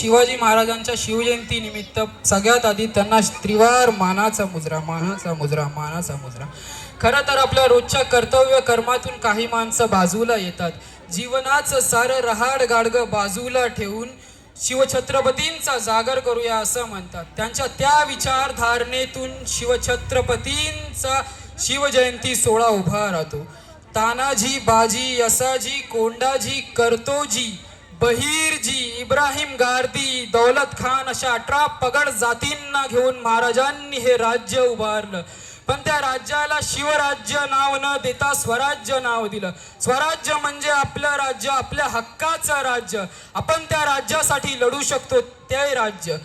शिवाजी महाराजांच्या शिवजयंती निमित्त सगळ्यात आधी त्यांना त्रिवार मानाचा मुजरा मानाचा मुजरा मानाचा मुजरा. खरं तर आपल्या रोजच्या कर्तव्य कर्मातून काही माणसं बाजूला येतात. जीवनाचं सारं रहाड गाडगं बाजूला ठेवून शिवछत्रपतींचा जागर करूया असं म्हणतात. त्यांच्या त्या विचारधारणेतून शिवछत्रपतींचा शिवजयंती सोहळा उभा राहतो. तानाजी बाजी यसाजी कोंडाजी कर्तोजी बहिरजी इब्राहिम गार्दी दौलत खान अशा अठरा पगड जातींना घेऊन महाराजांनी हे राज्य उभारलं. पण त्या राज्याला शिवराज्य नाव न देता स्वराज्य नाव दिलं. स्वराज्य म्हणजे आपलं राज्य आपल्या हक्काचं राज्य. आपण त्या राज्यासाठी लढू शकतो ते राज्य.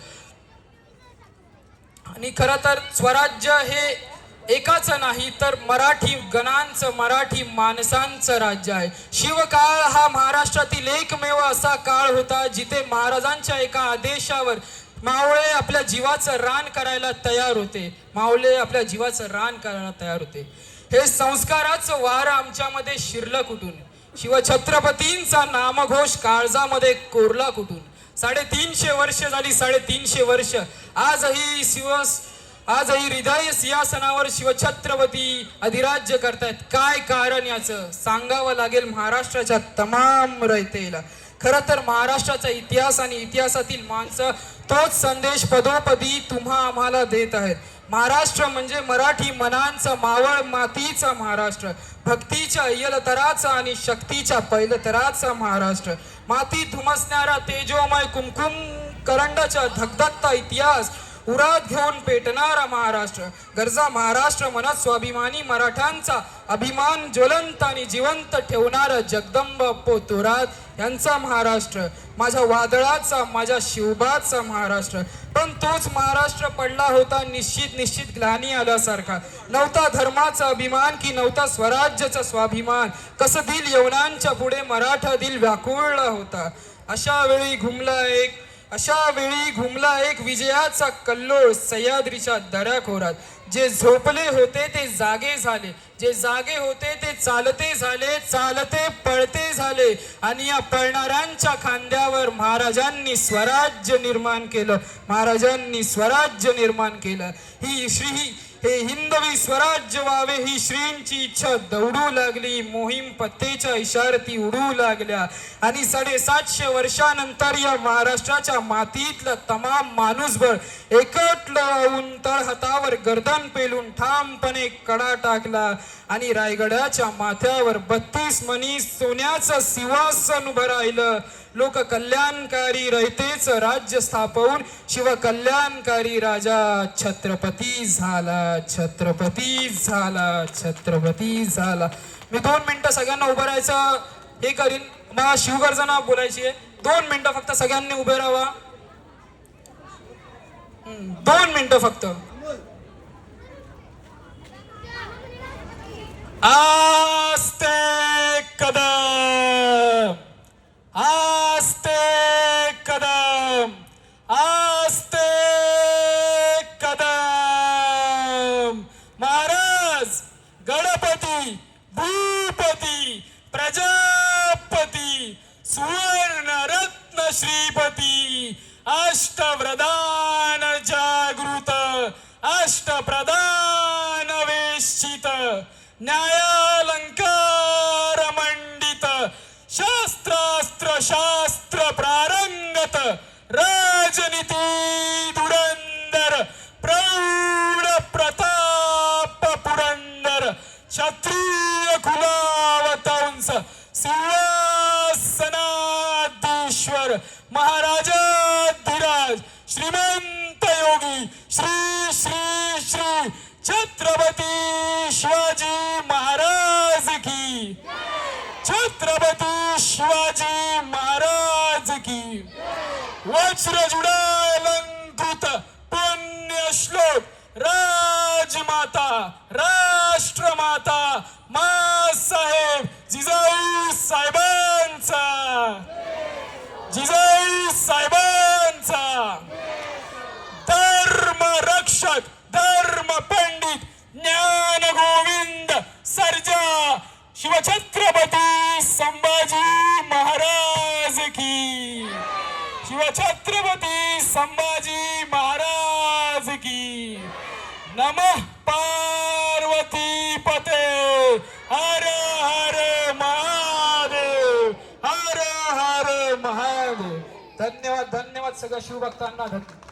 आणि खरं तर स्वराज्य हे एकाच नाही तर मराठी गणांचं मराठी माणसांचं राज्य आहे. शिवकाळ हा महाराष्ट्रातील एकमेव असा काळ होता जिथे महाराजांच्या एका आदेशावर मावळे आपल्या जीवाचं रान करायला तयार होते. मावळे आपल्या जीवाचं रान करायला तयार होते. हे संस्काराचं वार आमच्यामध्ये शिरलं कुठून? शिवछत्रपतींचा नामघोष काळजामध्ये कोरला कुठून? साडेतीनशे वर्ष झाली साडेतीनशे वर्ष. आजही शिव आजही हृदय सिंहासनावर शिवछत्रपती अधिराज्य करतायत. काय कारण याचं? सांगावं लागेल महाराष्ट्राच्या तमाम रयतेला. खर तर महाराष्ट्राचा इतिहास आणि इतिहासातील माणसं तोच संदेश पदोपदी तुम्हा आम्हाला देत आहेत. महाराष्ट्र म्हणजे मराठी मनांचा मावळ मातीचा महाराष्ट्र. भक्तीच्या अय्यलतराचा आणि शक्तीच्या पैलतराचा महाराष्ट्र. माती धुमसणारा तेजोमय कुमकुम करंडाचा धगधगता इतिहास. उरात घेऊन पेटणारा महाराष्ट्र. गरजा महाराष्ट्र मनात स्वाभिमानी मराठ्यांचा अभिमान ज्वलंत आणि जिवंत ठेवणारा जगदंब पोतुरात यांचा महाराष्ट्र. माझ्या वादळाचा माझ्या शिवबाचा महाराष्ट्र. पण तोच महाराष्ट्र पडला होता निश्चित निश्चित ग्लानी आल्यासारखा. नव्हता धर्माचा अभिमान की नव्हता स्वराज्याचा स्वाभिमान. कसं दिल यवनांच्या पुढे मराठा दिल व्याकुळला होता. अशा वेळी घुमला एक अशा वेळी घुमला एक विजयाचा कल्लोळ सह्याद्रीच्या दऱ्याखोरात जे झोपले होते ते जागे झाले. जे जागे होते ते चालते झाले चालते पळते झाले. आणि या पळणाऱ्यांच्या खांद्यावर महाराजांनी स्वराज्य निर्माण केलं. महाराजांनी स्वराज्य निर्माण केलं. ही श्री हे हिंदवी स्वराज्य व्हावे ही श्रींची इच्छा दौडू लागली मोहीम पत्तेच्या इशारती उडू लागल्या. आणि साडेसातशे वर्षानंतर या महाराष्ट्राच्या मातीतलं तमाम माणूसबळ एकटलं राहून तळहातावर गर्दन पेलून ठामपणे कडा टाकला. आणि रायगडाच्या माथ्यावर बत्तीस मनी सोन्याचं सिंहासन उभं राहिलं. लोक कल्याणकारी रयतेच राज्य स्थापवून शिवकल्याणकारी राजा छत्रपती झाला छत्रपती झाला छत्रपती झाला. मी दोन मिनिटं सगळ्यांना उभं राहायचं. हे करीन. मला शिवगर्जना बोलायची आहे. दोन मिनिटं फक्त सगळ्यांनी उभे राहावा. हम्म, दोन मिनिटं फक्त. आ! भूपती प्रजापती सुवर्ण रत्न श्रीपती अष्टप्रधान जागृत अष्टप्रधान वेश्चित न्यायालंकार मंडित शास्त्रास्त्र शास्त्र प्रारंगत राजनीती क्षत्रिय कुलावतांस सिंहासनाधीश्वर महाराजाधिराज श्रीमंत योगी श्री श्री श्री छत्रपती शिवाजी महाराज की। छत्रपती शिवाजी महाराज की। वज्रजुडा रक्षक धर्म पंडित ज्ञान गोविंद सर्जा शिवछत्रपती संभाजी महाराज की। शिवछत्रपती छत्रपती संभाजी महाराज की। नमः पार्वती पते। हर हर महादेव। हर हर महादेव। धन्यवाद धन्यवाद सगळ्या शिवभक्तांना धन्यवाद.